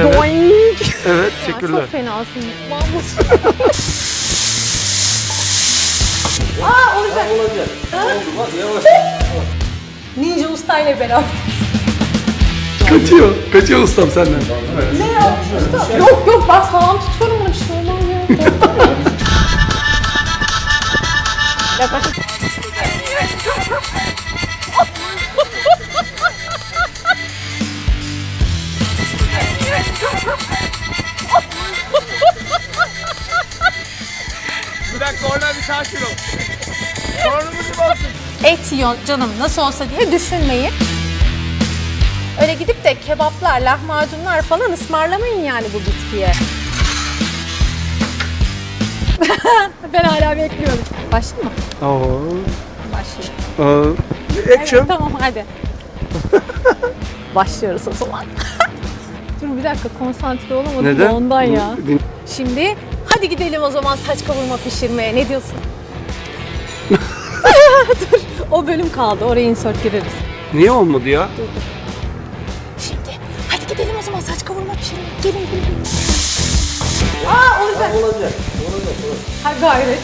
Evet. Doink. Evet, teşekkürler. çok fenasın. Mahmut. Aa olacak. Olacak. Yavaş. Ninja Usta ile beraber. Kaçıyor. Kaçıyor ustam senden. Ne ya? Usta? Yok yok ben sağlam tutuyorum bunu bir şey olmaz ya. Yaklaş. Oradan bir sakin ol. Sorunumuzu bastın. Et yiyor canım nasıl olsa diye düşünmeyin. Öyle gidip de kebaplar, lahmacunlar falan ısmarlamayın yani bu bitkiye. ben hala bekliyorum. Başlayayım mı? Oo. Başlayayım. Aa, action. Evet, tamam hadi. Başlıyoruz o zaman. Dur bir dakika konsantre olamadım Neden? da ondan ya. Şimdi hadi gidelim o zaman saç kavurma pişirmeye. Ne diyorsun? Dur o bölüm kaldı. Oraya insert gireriz. Niye olmadı ya? Şimdi hadi gidelim o zaman saç kavurma pişirmeye. Gelin gelin. gelin. Aa olacak. Olacak. Olacak. Ha gayret.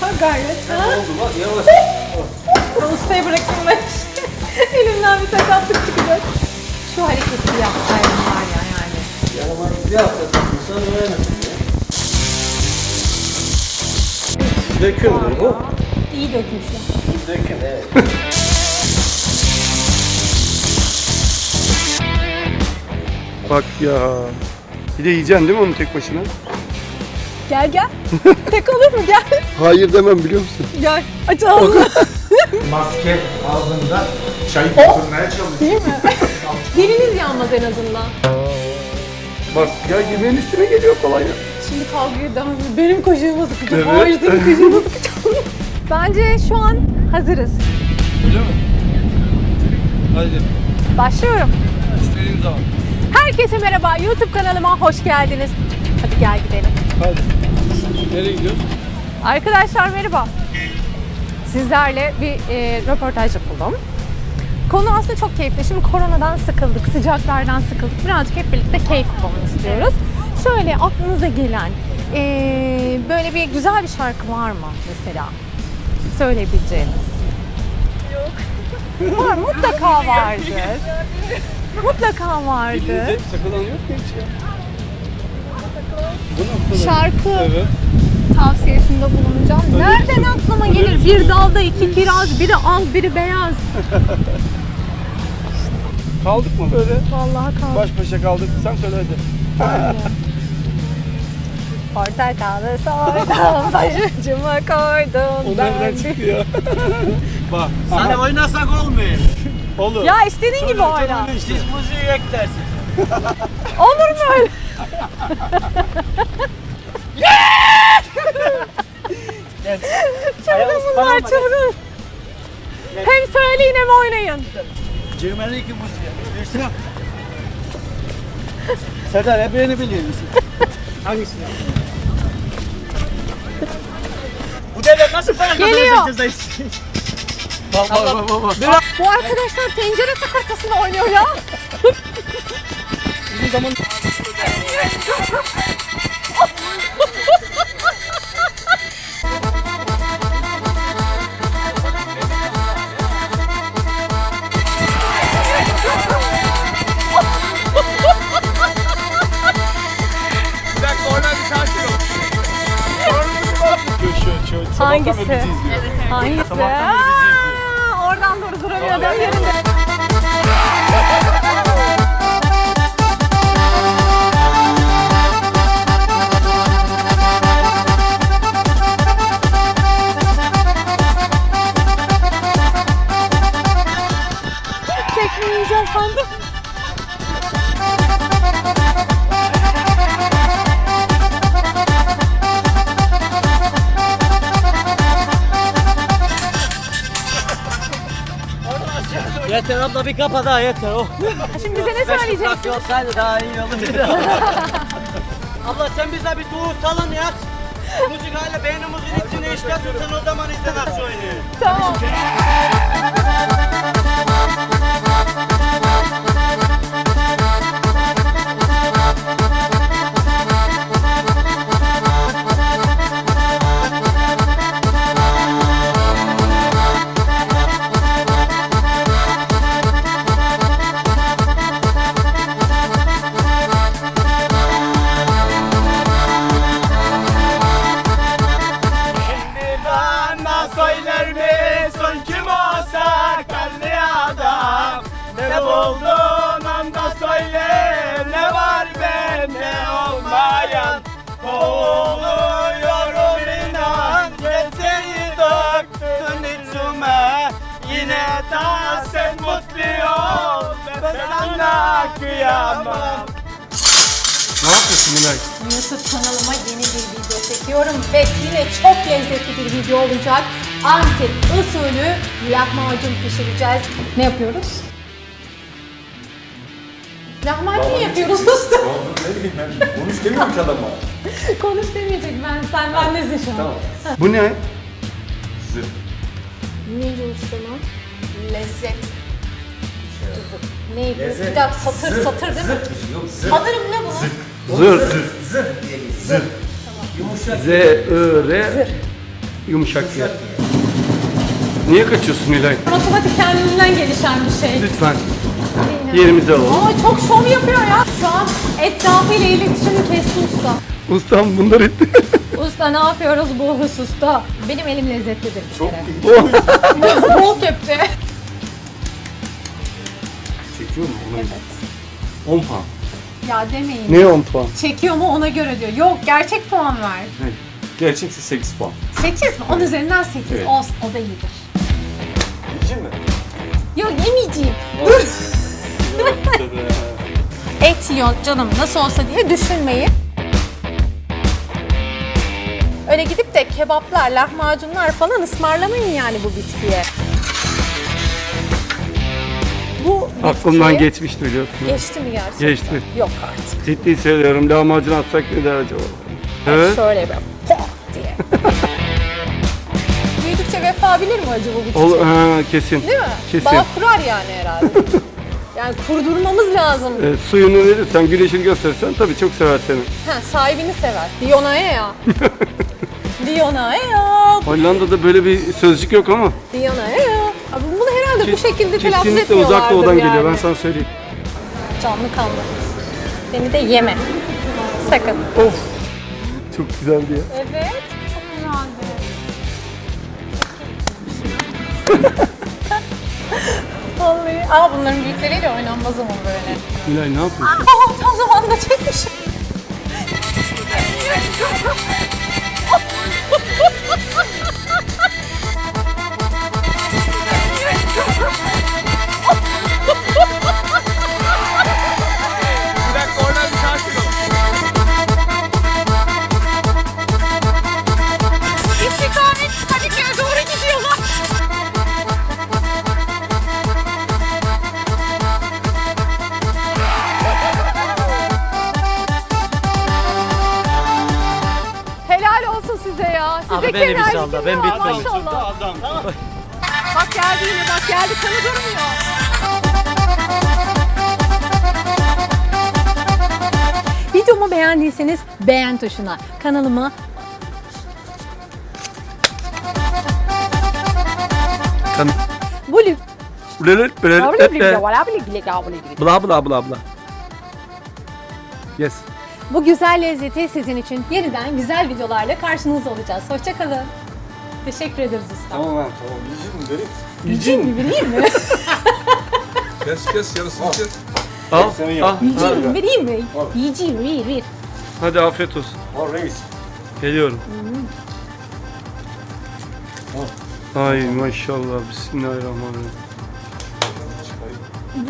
Ha gayret. Ha? Oldu bak yavaş. Ben ustayı bırakayım ben. Elimden bir sakatlık çıkacak. Şu hareketi yapsaydım var ya yani. Yalamayı bir hafta tutmuşsan öğrenemezsin Dökümdür bu. İyi dökmüşler. Döküm evet. Bak ya. Bir de yiyeceksin değil mi onu tek başına? Gel gel. Tek olur mu? Gel. Hayır demem biliyor musun? Gel. Aç ağzını. Maske ağzında çayı tutturmaya çalışıyor. Değil mi? Diliniz yanmaz en azından. Bak ya yemeğin üstüne geliyor kolay ya. Şimdi devam ediyor. Benim kocuğuma sıkacağım. Evet. Hayır senin kocuğuna sıkacağım. Bence şu an hazırız. Öyle mi? Hadi Başlıyorum. istediğin zaman. Herkese merhaba. YouTube kanalıma hoş geldiniz. Hadi gel gidelim. Hadi. Nereye gidiyoruz? Arkadaşlar merhaba. Sizlerle bir e, röportaj yapalım. Konu aslında çok keyifli. Şimdi koronadan sıkıldık, sıcaklardan sıkıldık. Birazcık hep birlikte keyif yapalım istiyoruz. Şöyle aklınıza gelen e, böyle bir güzel bir şarkı var mı mesela? Söyleyebileceğiniz. Yok. Var mutlaka vardır. Mutlaka vardır. Takılan yok mu hiç ya? Şarkı Evet. tavsiyesinde bulunacağım. Nereden aklıma gelir? Bir dalda iki kiraz, biri al, biri beyaz. Kaldık mı böyle? Vallahi kaldı. Baş başa kaldık. Sen söyle hadi. Portakalı soydum, başucuma koydum. O nereden çıktı ya? Bak. Hani oynasak olmuyor. Olur. Ya istediğin gibi oyna. Siz müziği eklersiniz. Olur mu öyle? Çılgın bunlar çılgın. Hem söyleyin hem oynayın. Cirmeli iki müziği. Bilirsin. Serdar hep beni biliyor musun? Hangisini? Bu devlet nasıl para Geliyor. kazanacak Bak bak bak bak. bak. Bu arkadaşlar tencere takartasını oynuyor ya. Bir Hangisi? Hangisi? Aa, oradan doğru duramıyor mi yerinde? Çekmeyeceğim sandım. Yeter abla bir kapa daha yeter oh. Şimdi bize ne söyleyeceksin? olsaydı daha iyi olurdu. abla sen bize bir tuğ salın ya. Müzik hala beynimizin içine işletirsen o zaman izle nasıl oynuyor. Tamam. söyler misin kim o sakallı adam? Ne buldun anda söyle ne var bende olmayan? Kovuluyorum inan yeteyi döktün içime Yine daha sen mutlu ol ben sana kıyamam Nilay? Yusuf kanalıma yeni bir video çekiyorum ve yine çok lezzetli bir video olacak. Antep usulü lahmacun pişireceğiz. Ne yapıyoruz? Lahmacun yapıyoruz usta. Ne bileyim ben konuş demiyorum ki adama. Konuş demeyecek ben, sen bendesin şu an. Bu ne? Neydi ustanın? Lezzet. Neydi? Bir dakika satır satır değil mi? Sanırım ne bu? Zır. Zır. Z, I, R. Yumuşak yer. Niye kaçıyorsun Nilay? Otomatik kendinden gelişen bir şey. Lütfen. Yerimize alalım. Ama çok şov yapıyor ya. Şu an etrafıyla iletişimi kesti usta. Ustam bunları etti. Usta ne yapıyoruz bu hususta? Benim elim lezzetlidir bir Çok kere. Bol kepçe. Çekiyor mu? Evet. 10 puan. Ya demeyin. Ne 10 puan? Çekiyor mu ona göre diyor. Yok gerçek puan ver. Gerçekse 8 puan. 8 mi? 10 üzerinden 8. Evet. Olsun o da iyidir. Yiyecek mi? Yok yemeyeceğim. Et yiyor canım nasıl olsa diye düşünmeyin. Öyle gidip de kebaplar, lahmacunlar falan ısmarlamayın yani bu bitkiye. Bu bitki... Aklımdan geçmişti biliyorsun. Geçti mi gerçekten? Geçti. Yok artık. Ciddi söylüyorum. Lahmacun atsak ne der acaba? Evet. Şöyle bir pop diye. Büyüdükçe vefa bilir mi acaba bu çiçek? Ol, ha, kesin. Değil mi? Kesin. Bağ kurar yani herhalde. yani kurdurmamız lazım. E, suyunu verirsen, güneşini gösterirsen tabii çok sever seni. Ha, sahibini sever. Dionaea. Dionaea. Hollanda'da böyle bir sözcük yok ama Dionaea. Bu şekilde telaffuz kesinlikle etmiyorlardır uzak doğudan yani. geliyor ben sana söyleyeyim. Canlı kanlı. Beni de yeme. Sakın. Of. Çok güzeldi ya. Evet. Çok güzeldi. Vallahi. Aa bunların büyükleriyle oynanmaz ama böyle. Nilay ne yapıyorsun? Aa tam zamanında çekmişim. Abi beni bir salla, kim ben ya? bitmedim. Maşallah. Bak geldi yine bak geldi kanı durmuyor. Videomu beğendiyseniz beğen tuşuna, kanalıma Kan- Blue Blö- blö- blö- Bla bla bla bla. Yes. Bu güzel lezzeti sizin için yeniden güzel videolarla karşınızda olacağız. Hoşçakalın. Teşekkür ederiz usta. Tamam tamam. Yiyecek mi vereyim? Yiyeceğim mi vereyim mi? Kes kes yarısını kes. Al. Senin al, yap. Yiyeceğim mi vereyim mi? Al. Yiyeceğim ver ver. Hadi afiyet olsun. Al reis. Geliyorum. Ay maşallah. Bismillahirrahmanirrahim.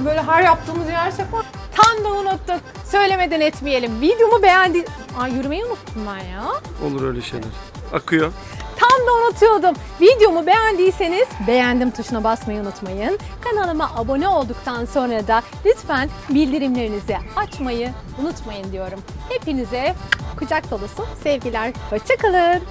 Böyle her yaptığımız yersek var. Tam da unuttuk. Söylemeden etmeyelim. Videomu beğendi... Ay yürümeyi unuttum ben ya. Olur öyle şeyler. Akıyor. Tam da unutuyordum. Videomu beğendiyseniz beğendim tuşuna basmayı unutmayın. Kanalıma abone olduktan sonra da lütfen bildirimlerinizi açmayı unutmayın diyorum. Hepinize kucak dolusu sevgiler. Hoşçakalın.